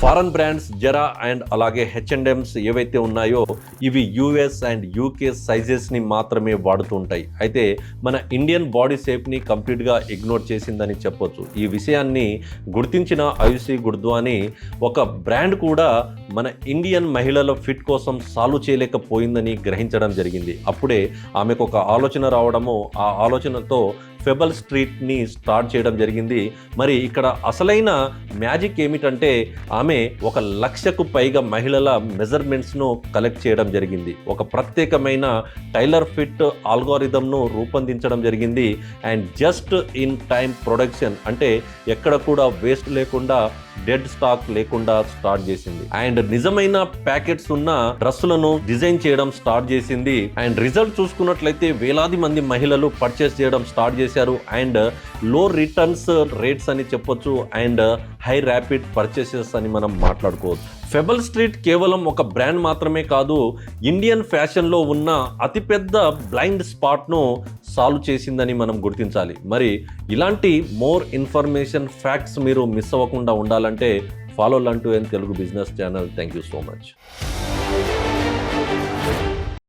Foreign brands Zara and అలాగే H and M's ఏవైతే ఉన్నాయో ఇవి యూఎస్ అండ్ యూకే సైజెస్ని మాత్రమే వాడుతూ ఉంటాయి అయితే మన ఇండియన్ బాడీ షేప్ని కంప్లీట్గా ఇగ్నోర్ చేసిందని చెప్పొచ్చు. ఈ విషయాన్ని గుర్తించిన ఆయుషి గుర్ద్వాని ఒక బ్రాండ్ కూడా మన ఇండియన్ మహిళల ఫిట్ కోసం సాల్వ్ చేయలేకపోయిందని గ్రహించడం జరిగింది. అప్పుడే ఆమెకు ఒక ఆలోచన రావడము ఆ ఆలోచనతో ఫెబల్ స్ట్రీట్ని స్టార్ట్ చేయడం జరిగింది. మరి ఇక్కడ అసలైన మ్యాజిక్ ఏమిటంటే ఆమె ఒక లక్షకు పైగా మహిళల మెజర్మెంట్స్ను కలెక్ట్ చేయడం జరిగింది. ఒక ప్రత్యేకమైన టైలర్ ఫిట్ ఆల్గోరిథంను రూపొందించడం జరిగింది. And just in time production అంటే ఎక్కడ కూడా వేస్ట్ లేకుండా డెడ్ స్టాక్ లేకుండా స్టార్ట్ చేసింది. అండ్ నిజమైన ప్యాకెట్స్ ఉన్న డ్రెస్సులను డిజైన్ చేయడం స్టార్ట్ చేసింది. అండ్ రిజల్ట్ చూసుకున్నట్లయితే వేలాది మంది మహిళలు పర్చేస్ చేయడం స్టార్ట్ చేశారు. అండ్లో రిటర్న్స్ రేట్స్ అని చెప్పొచ్చు. అండ్ హై ర్యాపిడ్ పర్చేసెస్ అని మనం మాట్లాడుకోవచ్చు. ఫెబల్ స్ట్రీట్ కేవలం ఒక బ్రాండ్ మాత్రమే కాదు ఇండియన్ ఫ్యాషన్లో ఉన్న అతిపెద్ద బ్లైండ్ స్పాట్ను సాల్వ్ చేసిందని మనం గుర్తించాలి. మరి ఇలాంటి మోర్ ఇన్ఫర్మేషన్ ఫ్యాక్ట్స్ మీరు మిస్ అవ్వకుండా ఉండాలంటే follow లంటూ and Telugu business channel. Thank you so much.